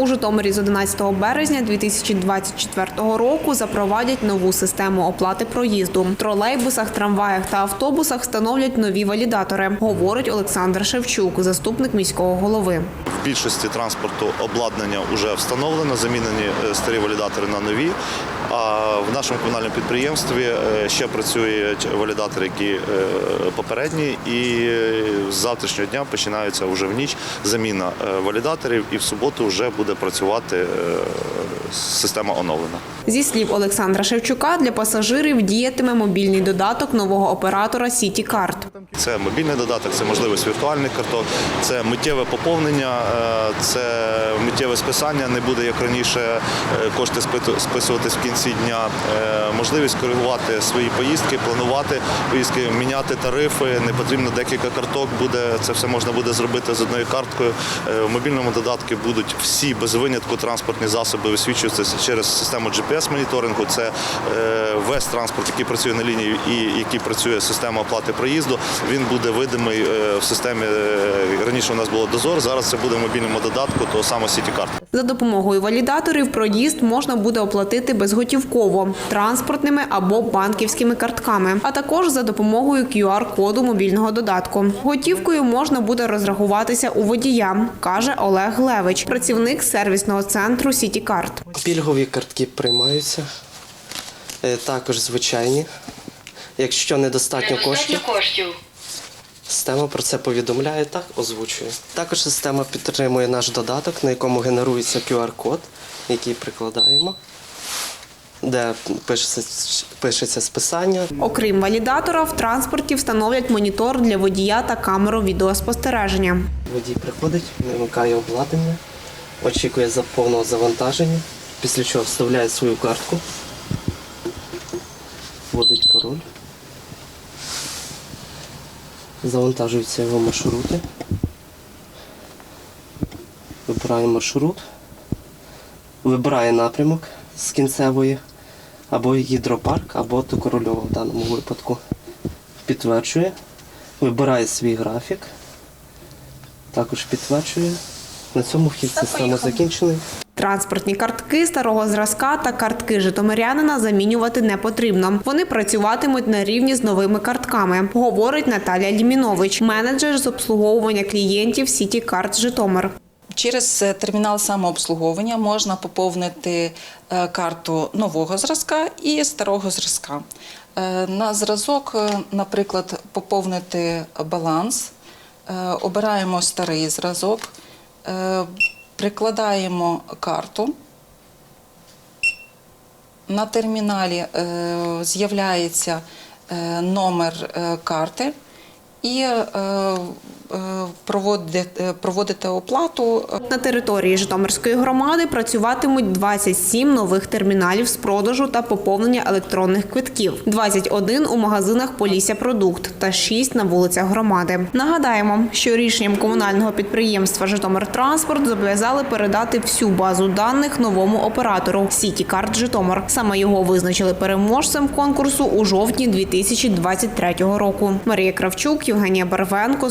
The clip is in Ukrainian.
У Житомирі з 11 березня 2024 року запровадять нову систему оплати проїзду. В тролейбусах, трамваях та автобусах встановлять нові валідатори, говорить Олександр Шевчук, заступник міського голови. В більшості транспорту обладнання вже встановлено, замінені е, старі валідатори на нові. А в нашому комунальному підприємстві е, ще працюють валідатори, які е, попередні, і е, з завтрашнього дня починається вже в ніч заміна валідаторів, і в суботу вже буде працювати система оновлена. Зі слів Олександра Шевчука, для пасажирів діятиме мобільний додаток нового оператора Сіті Карт. Це мобільний додаток, це можливість віртуальних карток, це миттєве поповнення, це миттєве списання. Не буде як раніше кошти списуватись в кінці дня. Е, Можливість коригувати свої поїздки, планувати поїздки, міняти тарифи. Не потрібно декілька карток. Буде це все можна буде зробити з одною карткою. Е, В мобільному додатку будуть всі без винятку транспортні засоби висвічуватися через систему GPS-моніторингу. Це е, весь транспорт, який працює на лінії і який працює система оплати проїзду. Він буде видимий в системі. Раніше у нас було дозор, зараз це буде в мобільному додатку, того саме Сіті карт. За допомогою валідаторів проїзд можна буде оплатити безготівково транспортними або банківськими картками, а також за допомогою QR-коду мобільного додатку. Готівкою можна буде розрахуватися у водія, каже Олег Левич, працівник сервісного центру Сіті Карт. Пільгові картки приймаються, Е, також звичайні. Якщо недостатньо коштів, Недостатньо коштів. система про це повідомляє, так озвучує. Також система підтримує наш додаток, на якому генерується QR-код, який прикладаємо, де пишеться, пишеться списання. Окрім валідатора, в транспорті встановлять монітор для водія та камеру відеоспостереження. Водій приходить, вимикає обладнання, очікує за повного завантаження, після чого вставляє свою картку, вводить пароль, завантажуються його маршрути. Вибирає маршрут, вибирає напрямок з кінцевої, або гідропарк, або до Корольова в даному випадку. Підтверджує, вибирає свій графік. Також підтверджує. На цьому вхід системи закінчений. Транспортні картки старого зразка та картки житомирянина замінювати не потрібно. Вони працюватимуть на рівні з новими картками, говорить Наталя Лімінович, менеджер з обслуговування клієнтів Сіті Карт Житомир. Через е, термінал самообслуговування можна поповнити е, карту нового зразка і старого зразка. Е, На зразок, наприклад, поповнити баланс, обираємо старий зразок, прикладаємо карту. На терміналі з'являється номер карти і е, е, проводите, проводите оплату. На території Житомирської громади працюватимуть 27 нових терміналів з продажу та поповнення електронних квитків, 21 у магазинах Полісся Продукт та 6 на вулицях громади. Нагадаємо, що рішенням комунального підприємства Житомиртранспорт зобов'язали передати всю базу даних новому оператору Сіті Карт Житомир. Саме його визначили переможцем конкурсу у жовтні 2023 року. Марія Кравчук, Євгенія Барвенко,